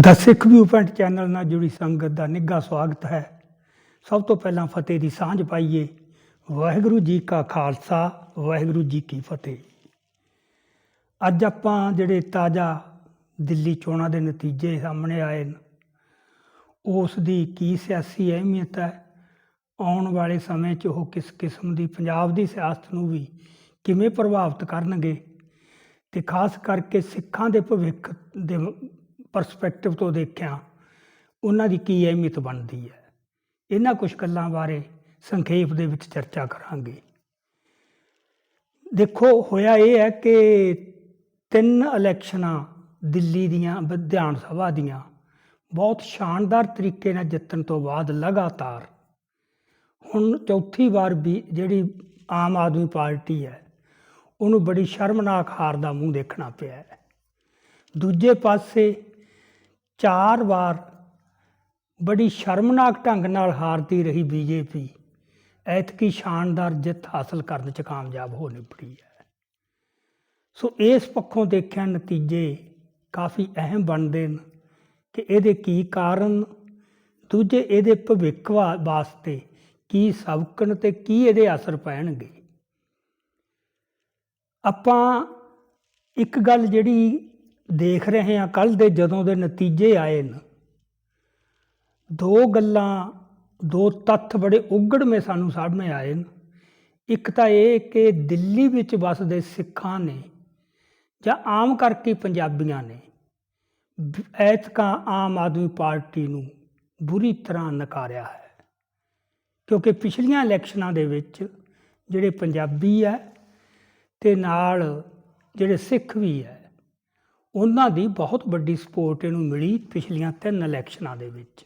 ਦਾ Sikh view point channel ਨਾਲ ਜੁੜੀ ਸੰਗਤ ਦਾ ਨਿੱਘਾ ਸਵਾਗਤ ਹੈ। ਸਭ ਤੋਂ ਪਹਿਲਾਂ ਫਤਿਹ ਦੀ ਸਾਂਝ ਪਾਈਏ। ਵਾਹਿਗੁਰੂ ਜੀ ਕਾ ਖਾਲਸਾ, ਵਾਹਿਗੁਰੂ ਜੀ ਕੀ ਫਤਿਹ। ਅੱਜ ਆਪਾਂ ਜਿਹੜੇ ਤਾਜ਼ਾ ਦਿੱਲੀ ਚੋਣਾਂ ਦੇ ਨਤੀਜੇ ਸਾਹਮਣੇ ਆਏ ਨੇ ਉਸ ਦੀ ਕੀ ਸਿਆਸੀ ਅਹਿਮੀਅਤ ਹੈ? ਆਉਣ ਵਾਲੇ ਸਮੇਂ 'ਚ ਉਹ ਕਿਸ ਕਿਸਮ ਦੀ ਪੰਜਾਬ ਦੀ ਸਿਆਸਤ ਨੂੰ ਵੀ ਕਿਵੇਂ ਪ੍ਰਭਾਵਿਤ ਕਰਨਗੇ? ਤੇ ਖਾਸ ਕਰਕੇ ਸਿੱਖਾਂ ਦੇ ਭਵਿੱਖ ਦੇ ਪਰਸਪੈਕਟਿਵ ਤੋਂ ਦੇਖਿਆ, ਉਹਨਾਂ ਦੀ ਕੀ ਅਹਿਮੀਅਤ ਬਣਦੀ ਹੈ? ਇਹਨਾਂ ਕੁਝ ਗੱਲਾਂ ਬਾਰੇ ਸੰਖੇਪ ਦੇ ਵਿੱਚ ਚਰਚਾ ਕਰਾਂਗੇ। ਦੇਖੋ, ਹੋਇਆ ਇਹ ਹੈ ਕਿ ਤਿੰਨ ਇਲੈਕਸ਼ਨਾਂ ਦਿੱਲੀ ਦੀਆਂ ਵਿਧਾਨ ਸਭਾ ਦੀਆਂ ਬਹੁਤ ਸ਼ਾਨਦਾਰ ਤਰੀਕੇ ਨਾਲ ਜਿੱਤਣ ਤੋਂ ਬਾਅਦ ਲਗਾਤਾਰ। ਹੁਣ ਚੌਥੀ ਵਾਰ ਵੀ ਜਿਹੜੀ ਆਮ ਆਦਮੀ ਪਾਰਟੀ ਹੈ, ਉਹਨੂੰ ਬੜੀ ਸ਼ਰਮਨਾਕ ਹਾਰ ਦਾ ਮੂੰਹ ਦੇਖਣਾ ਪਿਆ ਹੈ। ਦੂਜੇ ਪਾਸੇ ਚਾਰ ਵਾਰ ਬੜੀ ਸ਼ਰਮਨਾਕ ਢੰਗ ਨਾਲ ਹਾਰਦੀ ਰਹੀ ਬੀਜੇਪੀ ਐਤਕੀ ਸ਼ਾਨਦਾਰ ਜਿੱਤ ਹਾਸਲ ਕਰਨ 'ਚ ਕਾਮਯਾਬ ਹੋ ਨਿਬੜੀ ਹੈ। ਸੋ ਇਸ ਪੱਖੋਂ ਦੇਖਿਆ ਨਤੀਜੇ ਕਾਫੀ ਅਹਿਮ ਬਣਦੇ ਨੇ। ਕਿ ਇਹਦੇ ਕੀ ਕਾਰਨ, ਦੂਜੇ ਇਹਦੇ ਭਵਿੱਖ ਵਾ- ਵਾਸਤੇ ਕੀ ਸਬਕਣ ਤੇ ਕੀ ਇਹਦੇ ਅਸਰ ਪੈਣਗੇ। ਆਪਾਂ ਇੱਕ ਗੱਲ ਜਿਹੜੀ ਦੇਖ ਰਹੇ ਹਾਂ ਕੱਲ ਦੇ ਜਦੋਂ ਦੇ ਨਤੀਜੇ ਆਏ ਨੇ, ਦੋ ਗੱਲਾਂ, ਦੋ ਤੱਥ ਬੜੇ ਉਗੜਵੇਂ ਸਾਨੂੰ ਸਾਹਮਣੇ ਆਏ ਨੇ। ਇੱਕ ਤਾਂ ਇਹ ਕਿ ਦਿੱਲੀ ਵਿੱਚ ਵਸਦੇ ਸਿੱਖਾਂ ਨੇ ਜਾਂ ਆਮ ਕਰਕੇ ਪੰਜਾਬੀਆਂ ਨੇ ਐਤਕਾਂ ਆਮ ਆਦਮੀ ਪਾਰਟੀ ਨੂੰ ਬੁਰੀ ਤਰ੍ਹਾਂ ਨਕਾਰਿਆ ਹੈ। ਕਿਉਂਕਿ ਪਿਛਲੀਆਂ ਇਲੈਕਸ਼ਨਾਂ ਦੇ ਵਿੱਚ ਜਿਹੜੇ ਪੰਜਾਬੀ ਹੈ ਤੇ ਨਾਲ ਜਿਹੜੇ ਸਿੱਖ ਵੀ ਹੈ, ਉਹਨਾਂ ਦੀ ਬਹੁਤ ਵੱਡੀ ਸਪੋਰਟ ਇਹਨੂੰ ਮਿਲੀ ਪਿਛਲੀਆਂ ਤਿੰਨ ਇਲੈਕਸ਼ਨਾਂ ਦੇ ਵਿੱਚ।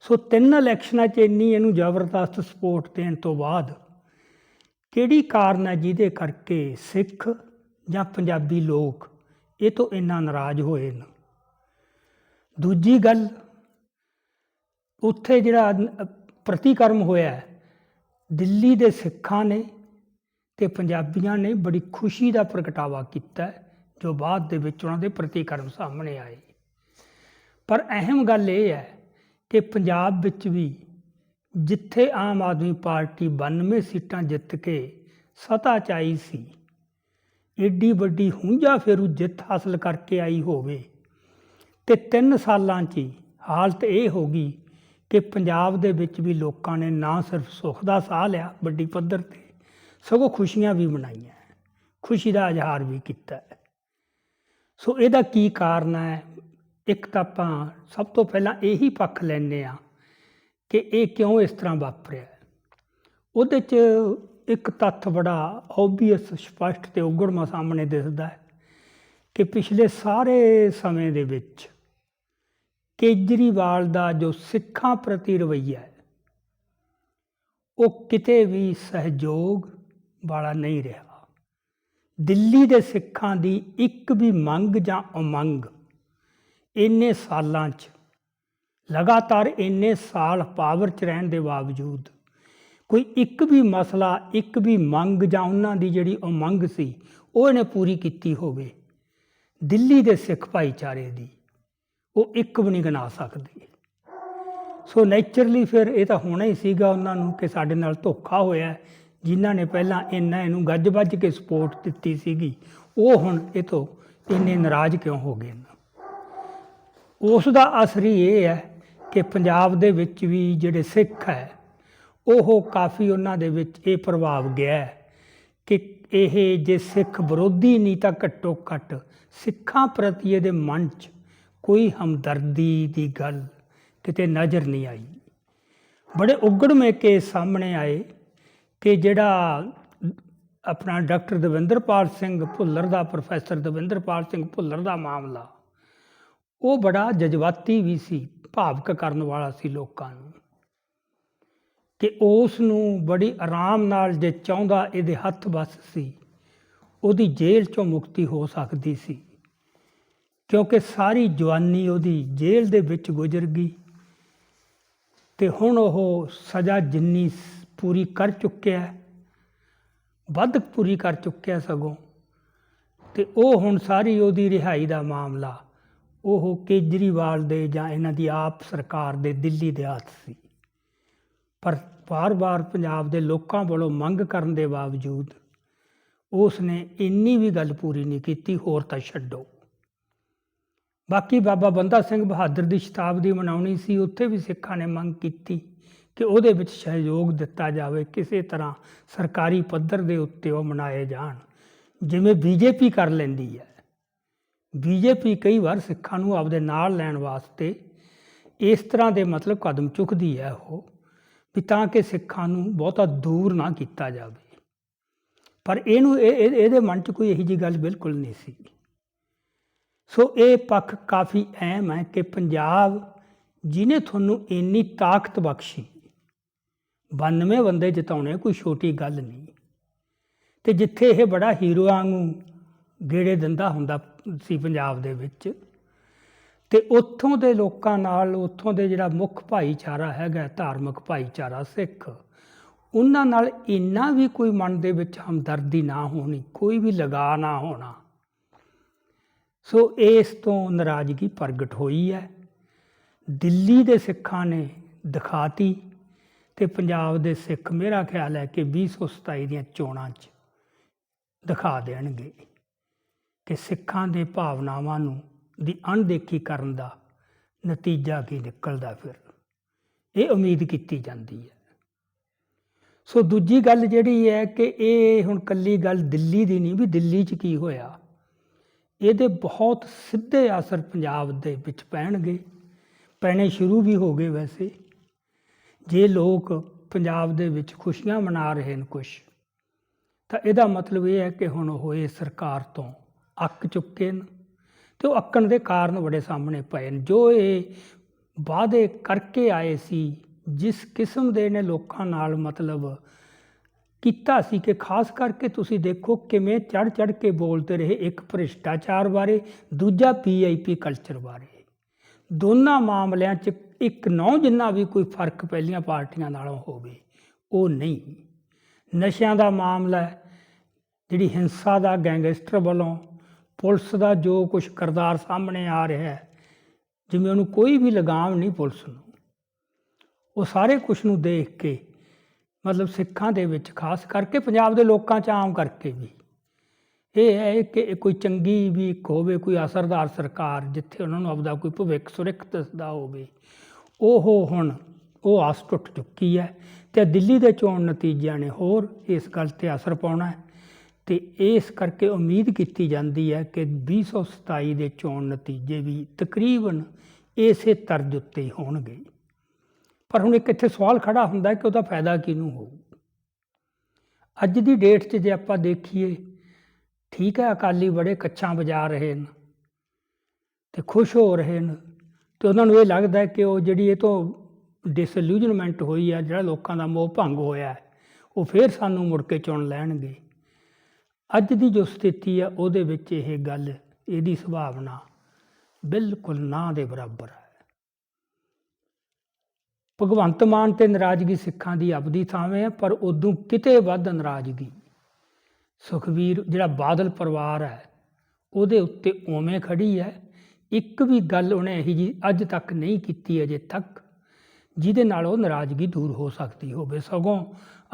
ਸੋ ਤਿੰਨ ਇਲੈਕਸ਼ਨਾਂ 'ਚ ਇੰਨੀ ਇਹਨੂੰ ਜ਼ਬਰਦਸਤ ਸਪੋਰਟ ਦੇਣ ਤੋਂ ਬਾਅਦ ਕਿਹੜੀ ਕਾਰਨ ਹੈ ਜਿਹਦੇ ਕਰਕੇ ਸਿੱਖ ਜਾਂ ਪੰਜਾਬੀ ਲੋਕ ਇਹ ਤੋਂ ਇੰਨਾ ਨਾਰਾਜ਼ ਹੋਏ ਨਾ। ਦੂਜੀ ਗੱਲ, ਉੱਥੇ ਜਿਹੜਾ ਪ੍ਰਤੀਕਰਮ ਹੋਇਆ ਦਿੱਲੀ ਦੇ ਸਿੱਖਾਂ ਨੇ ਤੇ ਪੰਜਾਬੀਆਂ ਨੇ ਬੜੀ ਖੁਸ਼ੀ ਦਾ ਪ੍ਰਗਟਾਵਾ ਕੀਤਾ ਜੋ ਬਾਅਦ ਦੇ ਵਿੱਚ ਉਹਨਾਂ ਦੇ ਪ੍ਰਤੀਕਰਮ ਸਾਹਮਣੇ ਆਏ। ਪਰ ਅਹਿਮ ਗੱਲ ਇਹ ਹੈ ਕਿ ਪੰਜਾਬ ਵਿੱਚ ਵੀ ਜਿੱਥੇ ਆਮ ਆਦਮੀ ਪਾਰਟੀ 92 ਸੀਟਾਂ ਜਿੱਤ ਕੇ ਸਤਾ 'ਚ ਆਈ ਸੀ ਏਡੀ ਵੱਡੀ ਹੁੰਜਾ ਫੇਰੂ ਜਿੱਤ ਹਾਸਲ ਕਰਕੇ ਆਈ ਹੋਵੇ। ਤੇ 3 ਸਾਲਾਂ 'ਚ ਹੀ ਹਾਲਤ ਇਹ ਹੋ ਗਈ ਕਿ ਪੰਜਾਬ ਦੇ ਵਿੱਚ ਵੀ ਲੋਕਾਂ ਨੇ ਨਾ ਸਿਰਫ ਸੁੱਖ ਦਾ ਸਾਹ ਲਿਆ, ਵੱਡੀ ਪੱਧਰ ਤੇ ਸਗੋਂ ਖੁਸ਼ੀਆਂ ਵੀ ਮਨਾਈਆਂ, ਖੁਸ਼ੀ ਦਾ ਇਜ਼ਹਾਰ ਵੀ ਕੀਤਾ। ਸੋ ਇਹਦਾ ਕੀ ਕਾਰਨ ਹੈ? ਇੱਕ ਤਾਂ ਆਪਾਂ ਸਭ ਤੋਂ ਪਹਿਲਾਂ ਇਹੀ ਪੱਖ ਲੈਂਦੇ ਆ ਕਿ ਇਹ ਕਿਉਂ ਇਸ ਤਰ੍ਹਾਂ ਵਾਪਰਿਆ? ਉਹਦੇ 'ਚ ਇੱਕ ਤੱਥ ਬੜਾ ਓਬਵੀਅਸ ਸਪਸ਼ਟ ਤੇ ਉਗੜਮਾ ਸਾਹਮਣੇ ਦਿਸਦਾ ਹੈ ਕਿ ਪਿਛਲੇ ਸਾਰੇ ਸਮੇਂ ਦੇ ਵਿੱਚ ਕੇਜਰੀਵਾਲ ਦਾ ਜੋ ਸਿੱਖਾਂ ਪ੍ਰਤੀ ਰਵੱਈਆ ਹੈ, ਉਹ ਕਿਤੇ ਵੀ ਸਹਿਯੋਗ ਵਾਲਾ ਨਹੀਂ ਰਿਹਾ। ਦਿੱਲੀ ਦੇ ਸਿੱਖਾਂ ਦੀ ਇੱਕ ਵੀ ਮੰਗ ਜਾਂ ਉਮੰਗ ਇੰਨੇ ਸਾਲਾਂ 'ਚ ਲਗਾਤਾਰ ਇੰਨੇ ਸਾਲ ਪਾਵਰ 'ਚ ਰਹਿਣ ਦੇ ਬਾਵਜੂਦ ਕੋਈ ਇੱਕ ਵੀ ਮਸਲਾ, ਇੱਕ ਵੀ ਮੰਗ ਜਾਂ ਉਹਨਾਂ ਦੀ ਜਿਹੜੀ ਉਮੰਗ ਸੀ, ਉਹ ਇਹਨੇ ਪੂਰੀ ਕੀਤੀ ਹੋਵੇ। ਦਿੱਲੀ ਦੇ ਸਿੱਖ ਭਾਈਚਾਰੇ ਦੀ ਉਹ ਇੱਕ ਵੀ ਨਹੀਂ ਗਣਾ ਸਕਦੇ। ਸੋ ਨੇਚਰਲੀ ਫਿਰ ਇਹ ਤਾਂ ਹੋਣਾ ਹੀ ਸੀਗਾ ਉਹਨਾਂ ਨੂੰ ਕਿ ਸਾਡੇ ਨਾਲ ਧੋਖਾ ਹੋਇਆ, ਜਿਨ੍ਹਾਂ ਨੇ ਪਹਿਲਾਂ ਇੰਨਾ ਇਹਨੂੰ ਗੱਜ-ਵੱਜ ਕੇ ਸਪੋਰਟ ਦਿੱਤੀ ਸੀਗੀ। ਉਹ ਹੁਣ ਇਹ ਤੋਂ ਇੰਨੇ ਨਾਰਾਜ਼ ਕਿਉਂ ਹੋ ਗਏ ਉਸ ਦਾ ਅਸਰ ਇਹ ਹੈ ਕਿ ਪੰਜਾਬ ਦੇ ਵਿੱਚ ਵੀ ਜਿਹੜੇ ਸਿੱਖ ਹੈ ਉਹ ਕਾਫੀ ਉਹਨਾਂ ਦੇ ਵਿੱਚ ਇਹ ਪ੍ਰਭਾਵ ਗਿਆ ਕਿ ਇਹ ਜੇ ਸਿੱਖ ਵਿਰੋਧੀ ਨਹੀਂ ਤਾਂ ਘੱਟੋ ਘੱਟ ਸਿੱਖਾਂ ਪ੍ਰਤੀ ਇਹਦੇ ਮਨ 'ਚ ਕੋਈ ਹਮਦਰਦੀ ਦੀ ਗੱਲ ਕਿਤੇ ਨਜ਼ਰ ਨਹੀਂ ਆਈ। ਬੜੇ ਉਗੜਵੇਂ ਕੇਸ ਸਾਹਮਣੇ ਆਏ ਕਿ ਜਿਹੜਾ ਆਪਣਾ ਡਾਕਟਰ ਦਵਿੰਦਰਪਾਲ ਸਿੰਘ ਭੁੱਲਰ ਦਾ, ਪ੍ਰੋਫੈਸਰ ਦਵਿੰਦਰਪਾਲ ਸਿੰਘ ਭੁੱਲਰ ਦਾ ਮਾਮਲਾ, ਉਹ ਬੜਾ ਜਜ਼ਬਾਤੀ ਵੀ ਸੀ, ਭਾਵਕ ਕਰਨ ਵਾਲਾ ਸੀ ਲੋਕਾਂ ਨੂੰ। ਕਿ ਉਸ ਨੂੰ ਬੜੀ ਆਰਾਮ ਨਾਲ ਜੇ ਚਾਹੁੰਦਾ ਇਹਦੇ ਹੱਥ ਵੱਸ ਸੀ, ਉਹਦੀ ਜੇਲ੍ਹ ਚੋਂ ਮੁਕਤੀ ਹੋ ਸਕਦੀ ਸੀ। ਕਿਉਂਕਿ ਸਾਰੀ ਜਵਾਨੀ ਉਹਦੀ ਜੇਲ੍ਹ ਦੇ ਵਿੱਚ ਗੁਜ਼ਰ ਗਈ ਤੇ ਹੁਣ ਉਹ ਸਜ਼ਾ ਜਿੰਨੀ ਸ- ਪੂਰੀ ਕਰ ਚੁੱਕਿਆ ਵੱਧ ਪੂਰੀ ਕਰ ਚੁੱਕਿਆ ਸਗੋਂ, ਤੇ ਉਹ ਹੁਣ ਸਾਰੀ ਉਹਦੀ ਰਿਹਾਈ ਦਾ ਮਾਮਲਾ ਉਹ ਕੇਜਰੀਵਾਲ ਦੇ ਜਾਂ ਇਹਨਾਂ ਦੀ ਆਪ ਸਰਕਾਰ ਦੇ ਦਿੱਲੀ ਦੇ ਹੱਥ ਸੀ। ਪਰ ਵਾਰ-ਵਾਰ ਪੰਜਾਬ ਦੇ ਲੋਕਾਂ ਵੱਲੋਂ ਮੰਗ ਕਰਨ ਦੇ ਬਾਵਜੂਦ ਉਸ ਨੇ ਇੰਨੀ ਵੀ ਗੱਲ ਪੂਰੀ ਨਹੀਂ ਕੀਤੀ, ਹੋਰ ਤਾਂ ਛੱਡੋ। ਬਾਕੀ ਬਾਬਾ ਬੰਦਾ ਸਿੰਘ ਬਹਾਦਰ ਦੀ ਸ਼ਤਾਬਦੀ ਮਨਾਉਣੀ ਸੀ, ਉੱਥੇ ਵੀ ਸਿੱਖਾਂ ਨੇ ਮੰਗ ਕੀਤੀ ਕਿ ਉਹਦੇ ਵਿੱਚ ਸਹਿਯੋਗ ਦਿੱਤਾ ਜਾਵੇ, ਕਿਸੇ ਤਰ੍ਹਾਂ ਸਰਕਾਰੀ ਪੱਧਰ ਦੇ ਉੱਤੇ ਉਹ ਮਨਾਏ ਜਾਣ। ਜਿਵੇਂ ਬੀਜੇਪੀ ਕਰ ਲੈਂਦੀ ਹੈ। ਬੀਜੇਪੀ ਕਈ ਵਾਰ ਸਿੱਖਾਂ ਨੂੰ ਆਪਦੇ ਨਾਲ ਲੈਣ ਵਾਸਤੇ ਇਸ ਤਰ੍ਹਾਂ ਦੇ ਮਤਲਬ ਕਦਮ ਚੁੱਕਦੀ ਹੈ ਉਹ। ਵੀ ਤਾਂ ਕਿ ਸਿੱਖਾਂ ਨੂੰ ਬਹੁਤਾ ਦੂਰ ਨਾ ਕੀਤਾ ਜਾਵੇ। ਪਰ ਇਹਨੂੰ ਇਹ ਇਹ- ਇਹਦੇ ਮਨ 'ਚ ਕੋਈ ਇਹੋ ਜਿਹੀ ਗੱਲ ਬਿਲਕੁਲ ਨਹੀਂ ਸੀ। ਸੋ ਇਹ ਪੱਖ ਕਾਫੀ ਅਹਿਮ ਹੈ ਕਿ ਪੰਜਾਬ ਜਿਨੇ ਤੁਹਾਨੂੰ ਇੰਨੀ ਤਾਕਤ ਬਖਸ਼ੀ 92 ਬੰਦੇ ਜਿਤਾਉਣੇ ਕੋਈ ਛੋਟੀ ਗੱਲ ਨਹੀਂ। ਤੇ ਜਿੱਥੇ ਇਹ ਬੜਾ ਹੀਰੋ ਵਾਂਗੂ ਗੇੜੇ ਦਿੰਦਾ ਹੁੰਦਾ ਸੀ ਪੰਜਾਬ ਦੇ ਵਿੱਚ ਤੇ ਉੱਥੋਂ ਦੇ ਲੋਕਾਂ ਨਾਲ ਉੱਥੋਂ ਦੇ ਜਿਹੜਾ ਮੁੱਖ ਭਾਈਚਾਰਾ ਹੈਗਾ, ਧਾਰਮਿਕ ਭਾਈਚਾਰਾ ਸਿੱਖ, ਉਹਨਾਂ ਨਾਲ ਇੰਨਾ ਵੀ ਕੋਈ ਮਨ ਦੇ ਵਿੱਚ ਹਮਦਰਦੀ ਨਾ ਹੋਣੀ, ਕੋਈ ਵੀ ਲਗਾ ਨਾ ਹੋਣਾ। ਸੋ ਇਸ ਤੋਂ ਨਾਰਾਜ਼ਗੀ ਪ੍ਰਗਟ ਹੋਈ ਹੈ। ਦਿੱਲੀ ਦੇ ਸਿੱਖਾਂ ਨੇ ਦਿਖਾਤੀ ਤੇ ਪੰਜਾਬ ਦੇ ਸਿੱਖ ਮੇਰਾ ਖਿਆਲ ਹੈ ਕਿ 2027 ਦੀਆਂ ਚੋਣਾਂ 'ਚ ਦਿਖਾ ਦੇਣਗੇ ਕਿ ਸਿੱਖਾਂ ਦੇ ਭਾਵਨਾਵਾਂ ਨੂੰ ਦੀ ਅਣਦੇਖੀ ਕਰਨ ਦਾ ਨਤੀਜਾ ਕੀ ਨਿਕਲਦਾ ਫਿਰ? ਇਹ ਉਮੀਦ ਕੀਤੀ ਜਾਂਦੀ ਹੈ। ਸੋ ਦੂਜੀ ਗੱਲ ਜਿਹੜੀ ਹੈ ਕਿ ਇਹ ਹੁਣ ਕੱਲੀ ਗੱਲ ਦਿੱਲੀ ਦੀ ਨਹੀਂ ਵੀ ਦਿੱਲੀ 'ਚ ਕੀ ਹੋਇਆ? ਇਹਦੇ ਬਹੁਤ ਸਿੱਧੇ ਅਸਰ ਪੰਜਾਬ ਦੇ ਵਿੱਚ ਪੈਣਗੇ। ਪੈਣੇ ਸ਼ੁਰੂ ਵੀ ਹੋ ਗਏ ਵੈਸੇ। ਜੇ ਲੋਕ ਪੰਜਾਬ ਦੇ ਵਿੱਚ ਖੁਸ਼ੀਆਂ ਮਨਾ ਰਹੇ ਨੇ ਕੁਛ, ਤਾਂ ਇਹਦਾ ਮਤਲਬ ਇਹ ਹੈ ਕਿ ਹੁਣ ਉਹ ਇਹ ਸਰਕਾਰ ਤੋਂ ਅੱਕ ਚੁੱਕੇ ਨੇ। ਤੇ ਉਹ ਅੱਕਣ ਦੇ ਕਾਰਨ ਬੜੇ ਸਾਹਮਣੇ ਪਏ ਨੇ। ਜੋ ਇਹ ਵਾਅਦੇ ਕਰਕੇ ਆਏ ਸੀ, ਜਿਸ ਕਿਸਮ ਦੇ ਨੇ ਲੋਕਾਂ ਨਾਲ ਮਤਲਬ ਕੀਤਾ ਸੀ ਕਿ ਖਾਸ ਕਰਕੇ ਤੁਸੀਂ ਦੇਖੋ ਕਿਵੇਂ ਚੜ ਚੜ ਕੇ ਬੋਲਦੇ ਰਹੇ ਇੱਕ ਭ੍ਰਿਸ਼ਟਾਚਾਰ ਬਾਰੇ, ਦੂਜਾ ਪੀਆਈਪੀ ਕਲਚਰ ਬਾਰੇ। ਦੋਨਾਂ ਮਾਮਲਿਆਂ 'ਚ ਇੱਕ ਨੌ ਜਿੰਨਾ ਵੀ ਕੋਈ ਫ਼ਰਕ ਪਹਿਲੀਆਂ ਪਾਰਟੀਆਂ ਨਾਲੋਂ ਹੋਵੇ, ਉਹ ਨਹੀਂ। ਨਸ਼ਿਆਂ ਦਾ ਮਾਮਲਾ ਜਿਹੜੀ ਹਿੰਸਾ ਦਾ ਗੈਂਗਸਟਰ ਵੱਲੋਂ ਪੁਲਿਸ ਦਾ ਜੋ ਕੁਝ ਕਰਦਾਰ ਸਾਹਮਣੇ ਆ ਰਿਹਾ ਹੈ, ਜਿਵੇਂ ਉਹਨੂੰ ਕੋਈ ਵੀ ਲਗਾਮ ਨਹੀਂ ਪੁਲਿਸ ਨੂੰ। ਉਹ ਸਾਰੇ ਕੁਝ ਨੂੰ ਦੇਖ ਕੇ, ਮਤਲਬ ਸਿੱਖਾਂ ਦੇ ਵਿੱਚ ਖਾਸ ਕਰਕੇ ਪੰਜਾਬ ਦੇ ਲੋਕਾਂ 'ਚ ਆਮ ਕਰਕੇ ਵੀ, ਇਹ ਹੈ ਕਿ ਇਹ ਕੋਈ ਚੰਗੀ ਵੀ ਇੱਕ ਹੋਵੇ, ਕੋਈ ਅਸਰਦਾਰ ਸਰਕਾਰ ਜਿੱਥੇ ਉਹਨਾਂ ਨੂੰ ਆਪਦਾ ਕੋਈ ਭਵਿੱਖ ਸੁਰੱਖਿਅਤ ਦਿਸਦਾ ਹੋਵੇ, ਉਹ ਹੁਣ ਉਹ ਆਸ ਟੁੱਟ ਚੁੱਕੀ ਹੈ ਤੇ ਦਿੱਲੀ ਦੇ ਚੋਣ ਨਤੀਜਿਆਂ ਨੇ ਹੋਰ ਇਸ ਗੱਲ ਤੇ ਅਸਰ ਪਾਉਣਾ ਹੈ। ਤੇ ਇਸ ਕਰਕੇ ਉਮੀਦ ਕੀਤੀ ਜਾਂਦੀ ਹੈ ਕਿ 2027 ਦੇ ਚੋਣ ਨਤੀਜੇ ਵੀ ਤਕਰੀਬਨ ਇਸੇ ਤਰਜ਼ ਉੱਤੇ ਹੋਣਗੇ। ਪਰ ਹੁਣ ਇੱਕ ਇੱਥੇ ਸਵਾਲ ਖੜਾ ਹੁੰਦਾ ਕਿ ਉਹਦਾ ਫਾਇਦਾ ਕਿਹਨੂੰ ਹੋਊ? ਅੱਜ ਦੀ ਡੇਟ 'ਚ ਜੇ ਆਪਾਂ ਦੇਖੀਏ, ਠੀਕ ਹੈ, ਅਕਾਲੀ ਬੜੇ ਕੱਚਾਂ ਵਜਾ ਰਹੇ ਨੇ ਤੇ ਖੁਸ਼ ਹੋ ਰਹੇ ਨੇ ਤੇ ਉਹਨਾਂ ਨੂੰ ਇਹ ਲੱਗਦਾ ਕਿ ਉਹ ਜਿਹੜੀ ਇਹ ਤੋਂ ਡਿਸਇਲੂਜਨਮੈਂਟ ਹੋਈ ਹੈ ਜਿਹੜਾ ਲੋਕਾਂ ਦਾ ਮੋਹ ਭੰਗ ਹੋਇਆ, ਉਹ ਫੇਰ ਸਾਨੂੰ ਮੁੜ ਕੇ ਚੁਣ ਲੈਣਗੇ। ਅੱਜ ਦੀ ਜੋ ਸਥਿਤੀ ਹੈ ਉਹਦੇ ਵਿੱਚ ਇਹ ਗੱਲ, ਇਹਦੀ ਸੁਭਾਵਨਾ ਬਿਲਕੁਲ ਨਾ ਦੇ ਬਰਾਬਰ ਹੈ। ਭਗਵੰਤ ਮਾਨ ਤੇ ਨਾਰਾਜ਼ਗੀ ਸਿੱਖਾਂ ਦੀ ਆਪਦੀ ਥਾਵੇਂ ਹੈ ਪਰ ਉਦੋਂ ਕਿਤੇ ਵੱਧ ਨਾਰਾਜ਼ਗੀ। ਸੁਖਵੀਰ, ਜਿਹੜਾ ਬਾਦਲ ਪਰਿਵਾਰ ਹੈ, ਉਹਦੇ ਉੱਤੇ ਉਵੇਂ ਖੜੀ ਹੈ। ਇੱਕ ਵੀ ਗੱਲ ਉਹਨੇ ਇਹੀ ਜੀ ਅੱਜ ਤੱਕ ਨਹੀਂ ਕੀਤੀ ਅਜੇ ਤੱਕ। ਜਿਹਦੇ ਨਾਲ ਉਹ ਨਾਰਾਜ਼ਗੀ ਦੂਰ ਹੋ ਸਕਦੀ ਹੋਵੇ। ਸਗੋਂ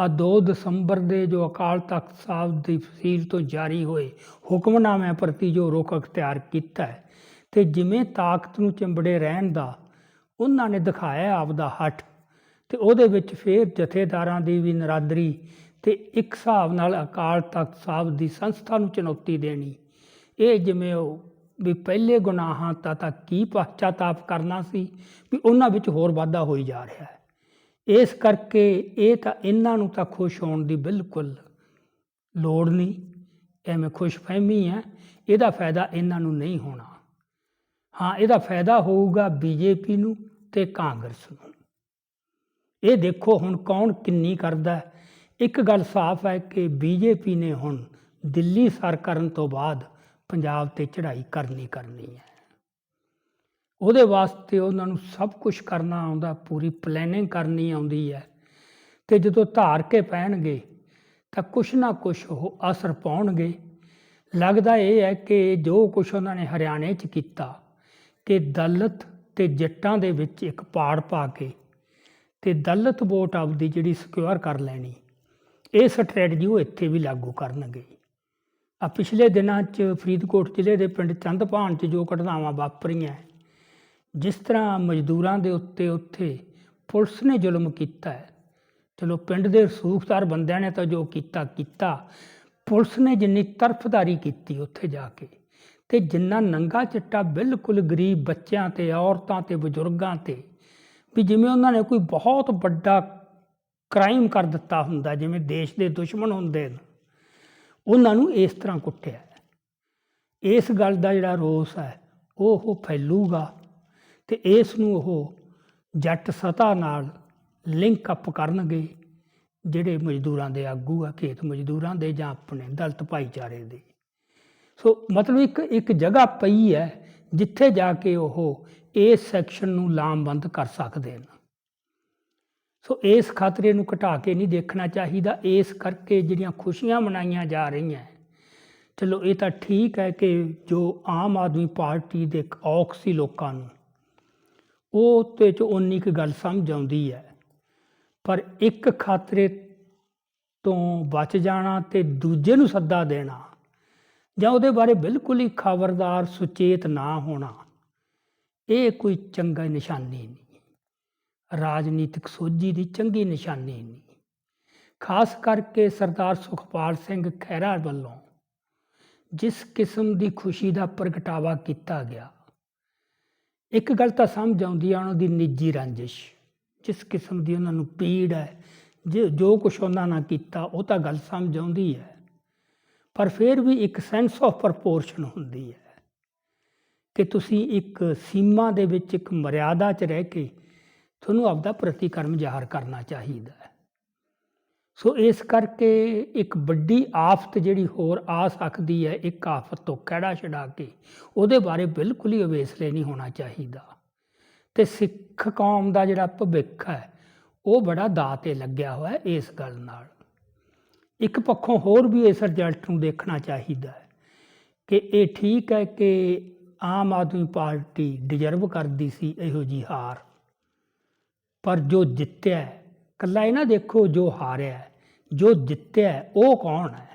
ਆ 2 ਦਸੰਬਰ ਦੇ ਜੋ ਅਕਾਲ ਤਖਤ ਸਾਹਿਬ ਦੀ ਫਸੀਲ ਤੋਂ ਜਾਰੀ ਹੋਏ ਹੁਕਮਨਾਮੇ ਪ੍ਰਤੀ ਜੋ ਰੁਖ ਅਖਤਿਆਰ ਕੀਤਾ ਹੈ ਤੇ ਜਿਵੇਂ ਤਾਕਤ ਨੂੰ ਚਿੰਬੜੇ ਰਹਿਣ ਦਾ ਉਹਨਾਂ ਨੇ ਦਿਖਾਇਆ ਆਪਦਾ ਹੱਠ ਤੇ ਉਹਦੇ ਵਿੱਚ ਫੇਰ ਜਥੇਦਾਰਾਂ ਦੀ ਵੀ ਨਰਾਦਰੀ ਤੇ ਇੱਕ ਹਿਸਾਬ ਨਾਲ ਅਕਾਲ ਤਖਤ ਸਾਹਿਬ ਦੀ ਸੰਸਥਾ ਨੂੰ ਚੁਣੌਤੀ ਦੇਣੀ। ਇਹ ਜਿਵੇਂ ਉਹ ਵੀ ਪਹਿਲੇ ਗੁਨਾਹਾਂ ਤਾਂ ਤਾਂ ਕੀ ਪਛਤਾਤਾਪ ਕਰਨਾ ਸੀ, ਵੀ ਉਹਨਾਂ ਵਿੱਚ ਹੋਰ ਵਾਧਾ ਹੋਈ ਜਾ ਰਿਹਾ ਹੈ। ਇਸ ਕਰਕੇ ਇਹ ਤਾਂ ਇਹਨਾਂ ਨੂੰ ਤਾਂ ਖੁਸ਼ ਹੋਣ ਦੀ ਬਿਲਕੁਲ ਲੋੜ ਨਹੀਂ, ਐਵੇਂ ਖੁਸ਼ਫਹਿਮੀ ਹੈ, ਇਹਦਾ ਫਾਇਦਾ ਇਹਨਾਂ ਨੂੰ ਨਹੀਂ ਹੋਣਾ। ਹਾਂ, ਇਹਦਾ ਫਾਇਦਾ ਹੋਊਗਾ ਬੀਜੇਪੀ ਨੂੰ ਤੇ ਕਾਂਗਰਸ ਨੂੰ। ਇਹ ਦੇਖੋ ਹੁਣ ਕੌਣ ਕਿੰਨੀ ਕਰਦਾ ਇੱਕ ਗੱਲ ਸਾਫ਼ ਹੈ ਕਿ ਬੀਜੇਪੀ ਨੇ ਹੁਣ ਦਿੱਲੀ ਸਰ ਕਰਨ ਤੋਂ ਬਾਅਦ ਪੰਜਾਬ ਤੇ ਚੜ੍ਹਾਈ ਕਰਨੀ ਕਰਨੀ ਹੈ। ਉਹਦੇ ਵਾਸਤੇ ਉਹਨਾਂ ਨੂੰ ਸਭ ਕੁਝ ਕਰਨਾ ਆਉਂਦਾ, ਪੂਰੀ ਪਲੈਨਿੰਗ ਕਰਨੀ ਆਉਂਦੀ ਹੈ। ਤੇ ਜਦੋਂ ਧਾਰ ਕੇ ਪੈਣਗੇ, ਤਾਂ ਕੁਛ ਨਾ ਕੁਛ ਉਹ ਅਸਰ ਪਾਉਣਗੇ। ਲੱਗਦਾ ਇਹ ਹੈ ਕਿ ਜੋ ਕੁਛ ਉਹਨਾਂ ਨੇ ਹਰਿਆਣੇ 'ਚ ਕੀਤਾ, ਕਿ ਦਲਤ ਤੇ ਜੱਟਾਂ ਦੇ ਵਿੱਚ ਇੱਕ ਪਾੜ ਪਾ ਕੇ ਤੇ ਦਲਿਤ ਵੋਟ ਆਪਦੀ ਜਿਹੜੀ ਸਿਕਿਉਰ ਕਰ ਲੈਣੀ, ਇਹ ਸਟ੍ਰੈਟਜੀ ਉਹ ਇੱਥੇ ਵੀ ਲਾਗੂ ਕਰਨਗੇ। ਆ ਪਿਛਲੇ ਦਿਨਾਂ 'ਚ ਫਰੀਦਕੋਟ ਜ਼ਿਲ੍ਹੇ ਦੇ ਪਿੰਡ ਚੰਦਪਾਨ 'ਚ ਜੋ ਘਟਨਾਵਾਂ ਵਾਪਰੀਆਂ ਜਿਸ ਤਰ੍ਹਾਂ ਮਜ਼ਦੂਰਾਂ ਦੇ ਉੱਤੇ ਉੱਥੇ ਪੁਲਿਸ ਨੇ ਜ਼ੁਲਮ ਕੀਤਾ ਹੈ। ਚਲੋ ਪਿੰਡ ਦੇ ਰਸੂਖਦਾਰ ਬੰਦਿਆਂ ਨੇ ਤਾਂ ਜੋ ਕੀਤਾ ਕੀਤਾ। ਪੁਲਿਸ ਨੇ ਜਿੰਨੀ ਤਰਫਦਾਰੀ ਕੀਤੀ ਉੱਥੇ ਜਾ ਕੇ ਤੇ ਜਿੰਨਾ ਨੰਗਾ ਚਿੱਟਾ ਬਿਲਕੁਲ ਗਰੀਬ ਬੱਚਿਆਂ ਤੇ, ਔਰਤਾਂ ਤੇ, ਬਜ਼ੁਰਗਾਂ ਤੇ, ਵੀ ਜਿਵੇਂ ਉਹਨਾਂ ਨੇ ਕੋਈ ਬਹੁਤ ਵੱਡਾ ਕ੍ਰਾਈਮ ਕਰ ਦਿੱਤਾ ਹੁੰਦਾ, ਜਿਵੇਂ ਦੇਸ਼ ਦੇ ਦੁਸ਼ਮਣ ਹੁੰਦੇ ਨੇ। ਉਹਨਾਂ ਨੂੰ ਇਸ ਤਰ੍ਹਾਂ ਕੁੱਟਿਆ। ਇਸ ਗੱਲ ਦਾ ਜਿਹੜਾ ਰੋਸ ਹੈ, ਉਹ ਉਹ ਫੈਲੂਗਾ ਤੇ ਇਸ ਨੂੰ ਉਹ ਜੱਟ ਸਤਾ ਨਾਲ ਲਿੰਕ ਅਪ ਕਰਨਗੇ, ਜਿਹੜੇ ਮਜ਼ਦੂਰਾਂ ਦੇ ਆਗੂ ਆ, ਖੇਤ ਮਜ਼ਦੂਰਾਂ ਦੇ ਜਾਂ ਆਪਣੇ ਦਲਤ ਭਾਈਚਾਰੇ ਦੇ। ਸੋ ਮਤਲਬ ਇੱਕ ਇੱਕ ਜਗ੍ਹਾ ਪਈ ਹੈ, ਜਿੱਥੇ ਜਾ ਕੇ ਉਹ ਇਸ ਸੈਕਸ਼ਨ ਨੂੰ ਲਾਮਬੰਦ ਕਰ ਸਕਦੇ ਨੇ। ਸੋ ਇਸ ਖਤਰੇ ਨੂੰ ਘਟਾ ਕੇ ਨਹੀਂ ਦੇਖਣਾ ਚਾਹੀਦਾ। ਇਸ ਕਰਕੇ ਜਿਹੜੀਆਂ ਖੁਸ਼ੀਆਂ ਮਨਾਈਆਂ ਜਾ ਰਹੀਆਂ ਚਲੋ ਇਹ ਤਾਂ ਠੀਕ ਹੈ ਕਿ ਜੋ ਆਮ ਆਦਮੀ ਪਾਰਟੀ ਦੇ ਔਖ ਸੀ ਲੋਕਾਂ ਨੂੰ, ਉਹ ਤੇ ਚ ਉਨੀ ਕੁ ਗੱਲ ਸਮਝ ਆਉਂਦੀ ਹੈ। ਪਰ ਇੱਕ ਖਾਤਰੇ ਤੋਂ ਬਚ ਜਾਣਾ ਤੇ ਦੂਜੇ ਨੂੰ ਸੱਦਾ ਦੇਣਾ ਜਾਂ ਉਹਦੇ ਬਾਰੇ ਬਿਲਕੁਲ ਹੀ ਖਬਰਦਾਰ ਸੁਚੇਤ ਨਾ ਹੋਣਾ, ਇਹ ਕੋਈ ਚੰਗਾ ਨਿਸ਼ਾਨੀ ਨਹੀਂ। ਰਾਜਨੀਤਿਕ ਸੋਝੀ ਦੀ ਚੰਗੀ ਨਿਸ਼ਾਨੀ ਨਹੀਂ। ਖਾਸ ਕਰਕੇ ਸਰਦਾਰ ਸੁਖਪਾਲ ਸਿੰਘ ਖਹਿਰਾ ਵੱਲੋਂ ਜਿਸ ਕਿਸਮ ਦੀ ਖੁਸ਼ੀ ਦਾ ਪ੍ਰਗਟਾਵਾ ਕੀਤਾ ਗਿਆ, ਇੱਕ ਗੱਲ ਤਾਂ ਸਮਝ ਆਉਂਦੀ ਆ ਉਹਨਾਂ ਦੀ ਨਿੱਜੀ ਰੰਜਿਸ਼, ਜਿਸ ਕਿਸਮ ਦੀ ਉਹਨਾਂ ਨੂੰ ਪੀੜ ਹੈ, ਜੋ ਜੋ ਕੁਛ ਉਹਨਾਂ ਨਾਲ ਕੀਤਾ ਉਹ ਤਾਂ ਗੱਲ ਸਮਝ ਆਉਂਦੀ ਹੈ, ਪਰ ਫਿਰ ਵੀ ਇੱਕ ਸੈਂਸ ਆਫ ਪ੍ਰਪੋਰਸ਼ਨ ਹੁੰਦੀ ਹੈ ਕਿ ਤੁਸੀਂ ਇੱਕ ਸੀਮਾ ਦੇ ਵਿੱਚ ਇੱਕ ਮਰਿਆਦਾ 'ਚ ਰਹਿ ਕੇ ਤੁਹਾਨੂੰ ਆਪਦਾ ਪ੍ਰਤੀਕਰਮ ਜ਼ਾਹਰ ਕਰਨਾ ਚਾਹੀਦਾ ਹੈ। ਸੋ ਇਸ ਕਰਕੇ ਇੱਕ ਵੱਡੀ ਆਫਤ ਜਿਹੜੀ ਹੋਰ ਆ ਸਕਦੀ ਹੈ, ਇੱਕ ਆਫਤ ਤੋਂ ਕਿਹੜਾ ਛਡਾ ਕੇ, ਉਹਦੇ ਬਾਰੇ ਬਿਲਕੁਲ ਹੀ ਅਵੇਸਲੇ ਨਹੀਂ ਹੋਣਾ ਚਾਹੀਦਾ। ਤੇ ਸਿੱਖ ਕੌਮ ਦਾ ਜਿਹੜਾ ਭਵਿੱਖ ਹੈ, ਉਹ ਬੜਾ ਦਾਅ ਤੇ ਲੱਗਿਆ ਹੋਇਆ ਇਸ ਗੱਲ ਨਾਲ। ਇੱਕ ਪੱਖੋਂ ਹੋਰ ਵੀ ਇਸ ਰਿਜ਼ਲਟ ਨੂੰ ਦੇਖਣਾ ਚਾਹੀਦਾ ਹੈ ਕਿ ਇਹ ਠੀਕ ਹੈ ਕਿ ਆਮ ਆਦਮੀ ਪਾਰਟੀ ਡਿਜ਼ਰਵ ਕਰਦੀ ਸੀ ਇਹੋ ਜੀ ਹਾਰ। ਪਰ ਜੋ ਜਿੱਤਿਆ ਹੈ, ਇਕੱਲਾ ਇਹ ਨਾ ਦੇਖੋ ਜੋ ਹਾਰਿਆ ਜੋ ਜਿੱਤਿਆ ਉਹ ਕੌਣ ਹੈ?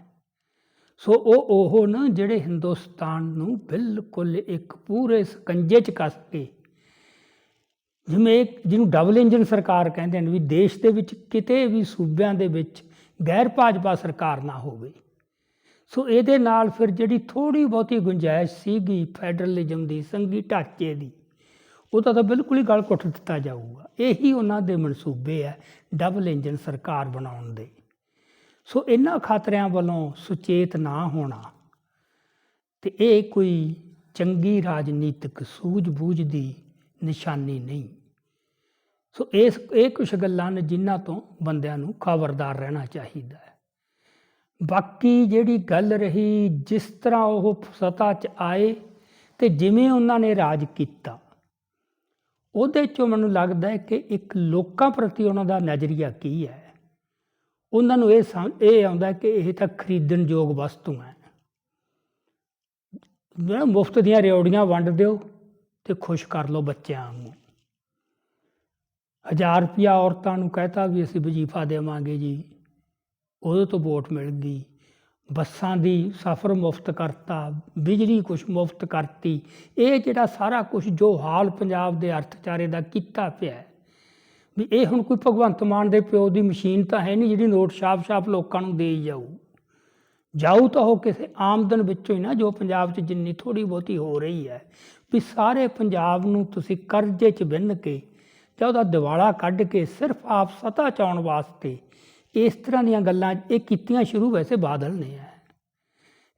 ਸੋ ਉਹ ਉਹ ਨਾ ਜਿਹੜੇ ਹਿੰਦੁਸਤਾਨ ਨੂੰ ਬਿਲਕੁਲ ਇੱਕ ਪੂਰੇ ਸਕੰਜੇ 'ਚ ਕੱਸ ਕੇ ਜਿਵੇਂ ਜਿਹਨੂੰ ਡਬਲ ਇੰਜਨ ਸਰਕਾਰ ਕਹਿੰਦੇ ਨੇ ਵੀ ਦੇਸ਼ ਦੇ ਵਿੱਚ ਕਿਤੇ ਵੀ ਸੂਬਿਆਂ ਦੇ ਵਿੱਚ ਗੈਰ ਭਾਜਪਾ ਸਰਕਾਰ ਨਾ ਹੋਵੇ। ਸੋ ਇਹਦੇ ਨਾਲ ਫਿਰ ਜਿਹੜੀ ਥੋੜੀ ਬਹੁਤੀ ਗੁੰਜਾਇਸ਼ ਸੀਗੀ ਫੈਡਰਲਿਜ਼ਮ ਦੀ ਸੰਘੀ ਢਾਂਚੇ ਦੀ ਉਹਦਾ ਤਾਂ ਬਿਲਕੁਲ ਹੀ ਗਲ ਘੁੱਟ ਦਿੱਤਾ ਜਾਊਗਾ। ਇਹੀ ਉਹਨਾਂ ਦੇ ਮਨਸੂਬੇ ਹੈ ਡਬਲ ਇੰਜਨ ਸਰਕਾਰ ਬਣਾਉਣ ਦੇ। ਸੋ ਇਹਨਾਂ ਖਤਰਿਆਂ ਵੱਲੋਂ ਸੁਚੇਤ ਨਾ ਹੋਣਾ ਤੇ ਇਹ ਕੋਈ ਚੰਗੀ ਰਾਜਨੀਤਿਕ ਸੂਝ-ਬੂਝ ਦੀ ਨਿਸ਼ਾਨੀ ਨਹੀਂ। ਸੋ ਇਸ, ਇਹ ਕੁਝ ਗੱਲਾਂ ਨੇ ਜਿਨ੍ਹਾਂ ਤੋਂ ਬੰਦਿਆਂ ਨੂੰ ਖਬਰਦਾਰ ਰਹਿਣਾ ਚਾਹੀਦਾ ਹੈ। ਬਾਕੀ ਜਿਹੜੀ ਗੱਲ ਰਹੀ, ਜਿਸ ਤਰ੍ਹਾਂ ਉਹ ਸਤਾ 'ਚ ਆਏ ਤੇ ਜਿਵੇਂ ਉਹਨਾਂ ਨੇ ਰਾਜ ਕੀਤਾ ਉਹਦੇ ਚੋਂ ਮੈਨੂੰ ਲੱਗਦਾ ਹੈ ਕਿ ਇੱਕ ਲੋਕਾਂ ਪ੍ਰਤੀ ਉਹਨਾਂ ਦਾ ਨਜ਼ਰੀਆ ਕੀ ਹੈ? ਉਹਨਾਂ ਨੂੰ ਇਹ ਸਮ ਇਹ ਆਉਂਦਾ ਕਿ ਇਹ ਤਾਂ ਖਰੀਦਣ ਯੋਗ ਵਸਤੂ ਹੈ। ਜਿਹੜਾ ਮੁਫਤ ਦੀਆਂ ਰਿਓੜੀਆਂ ਵੰਡ ਦਿਓ ਤੇ ਖੁਸ਼ ਕਰ ਲਓ ਬੱਚਿਆਂ ਨੂੰ ਹਜ਼ਾਰ ਰੁਪਿਆ ਔਰਤਾਂ ਨੂੰ ਕਹਤਾ ਵੀ ਅਸੀਂ ਵਜੀਫਾ ਦੇਵਾਂਗੇ ਜੀ, ਉਹਦੇ ਤੋਂ ਵੋਟ ਮਿਲ ਗਈ। ਬੱਸਾਂ ਦੀ ਸਫ਼ਰ ਮੁਫਤ ਕਰਤਾ, ਬਿਜਲੀ ਕੁਛ ਮੁਫਤ ਕਰਤੀ, ਇਹ ਜਿਹੜਾ ਸਾਰਾ ਕੁਝ ਜੋ ਹਾਲ ਪੰਜਾਬ ਦੇ ਅਰਥਚਾਰੇ ਦਾ ਕੀਤਾ ਪਿਆ ਵੀ ਇਹ ਹੁਣ ਕੋਈ ਭਗਵੰਤ ਮਾਨ ਦੇ ਪਿਓ ਦੀ ਮਸ਼ੀਨ ਤਾਂ ਹੈ ਨਹੀਂ ਜਿਹੜੀ ਨੋਟ ਛਾਪ-ਛਾਪ ਲੋਕਾਂ ਨੂੰ ਦੇਈ ਜਾਊ। ਜਾਊ ਤਾਂ ਉਹ ਕਿਸੇ ਆਮਦਨ ਵਿੱਚੋਂ ਹੀ ਨਾ, ਜੋ ਪੰਜਾਬ 'ਚ ਜਿੰਨੀ ਥੋੜੀ ਬਹੁਤੀ ਹੋ ਰਹੀ ਹੈ, ਵੀ ਸਾਰੇ ਪੰਜਾਬ ਨੂੰ ਤੁਸੀਂ ਕਰਜ਼ੇ 'ਚ ਬੰਨ ਕੇ ਜਾਂ ਉਹਦਾ ਦਿਵਾਲਾ ਕੱਢ ਕੇ ਸਿਰਫ ਆਪ ਸਤਾ ਚਾਉਣ ਵਾਸਤੇ ਇਸ ਤਰ੍ਹਾਂ ਦੀਆਂ ਗੱਲਾਂ, ਇਹ ਕੀਤੀਆਂ ਸ਼ੁਰੂ ਵੈਸੇ ਬਾਦਲ ਨੇ ਹੈ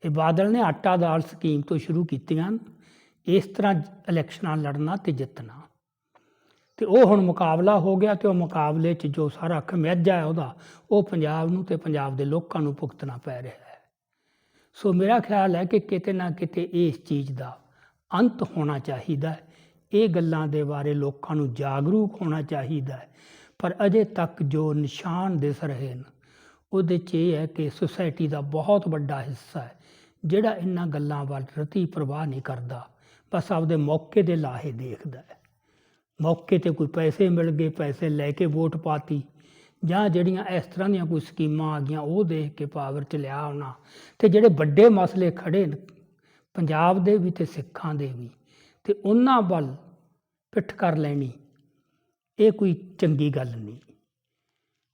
ਇਹ ਬਾਦਲ ਨੇ ਆਟਾ ਦਾਲ ਸਕੀਮ ਤੋਂ ਸ਼ੁਰੂ ਕੀਤੀਆਂ, ਇਸ ਤਰ੍ਹਾਂ ਇਲੈਕਸ਼ਨਾਂ ਲੜਨਾ ਤੇ ਜਿੱਤਣਾ। ਤੇ ਉਹ ਹੁਣ ਮੁਕਾਬਲਾ ਹੋ ਗਿਆ ਤੇ ਉਹ ਮੁਕਾਬਲੇ 'ਚ ਜੋ ਸਾਰਾ ਖਮਿਆਜਾ ਹੈ ਉਹਦਾ, ਉਹ ਪੰਜਾਬ ਨੂੰ ਤੇ ਪੰਜਾਬ ਦੇ ਲੋਕਾਂ ਨੂੰ ਭੁਗਤਣਾ ਪੈ ਰਿਹਾ ਹੈ। ਸੋ ਮੇਰਾ ਖਿਆਲ ਹੈ ਕਿ ਕਿਤੇ ਨਾ ਕਿਤੇ ਇਸ ਚੀਜ਼ ਦਾ ਅੰਤ ਹੋਣਾ ਚਾਹੀਦਾ ਹੈ। ਇਹ ਗੱਲਾਂ ਦੇ ਬਾਰੇ ਲੋਕਾਂ ਨੂੰ ਜਾਗਰੂਕ ਹੋਣਾ ਚਾਹੀਦਾ ਹੈ। ਪਰ ਅਜੇ ਤੱਕ ਜੋ ਨਿਸ਼ਾਨ ਦਿਸ ਰਹੇ ਨੇ ਉਹਦੇ 'ਚ ਇਹ ਹੈ ਕਿ ਸੁਸਾਇਟੀ ਦਾ ਬਹੁਤ ਵੱਡਾ ਹਿੱਸਾ ਹੈ, ਜਿਹੜਾ ਇਹਨਾਂ ਗੱਲਾਂ ਵੱਲ ਰਤੀ ਪ੍ਰਵਾਹ ਨਹੀਂ ਕਰਦਾ, ਬਸ ਆਪਦੇ ਮੌਕੇ ਦੇ ਲਾਹੇ ਦੇਖਦਾ ਹੈ। ਮੌਕੇ ਤੇ ਕੋਈ ਪੈਸੇ ਮਿਲ ਗਏ, ਪੈਸੇ ਲੈ ਕੇ ਵੋਟ ਪਾਤੀ, ਜਾਂ ਜਿਹੜੀਆਂ ਇਸ ਤਰ੍ਹਾਂ ਦੀਆਂ ਕੋਈ ਸਕੀਮਾਂ ਆ ਗਈਆਂ, ਉਹ ਦੇਖ ਕੇ ਪਾਵਰ ਚ ਲਿਆ ਆਉਣਾ। ਤੇ ਜਿਹੜੇ ਵੱਡੇ ਮਸਲੇ ਖੜੇ ਨੇ ਪੰਜਾਬ ਦੇ ਵੀ ਤੇ ਸਿੱਖਾਂ ਦੇ ਵੀ, ਤੇ ਉਹਨਾਂ ਵੱਲ ਪਿੱਠ ਕਰ ਲੈਣੀ ਇਹ ਕੋਈ ਚੰਗੀ ਗੱਲ ਨਹੀਂ।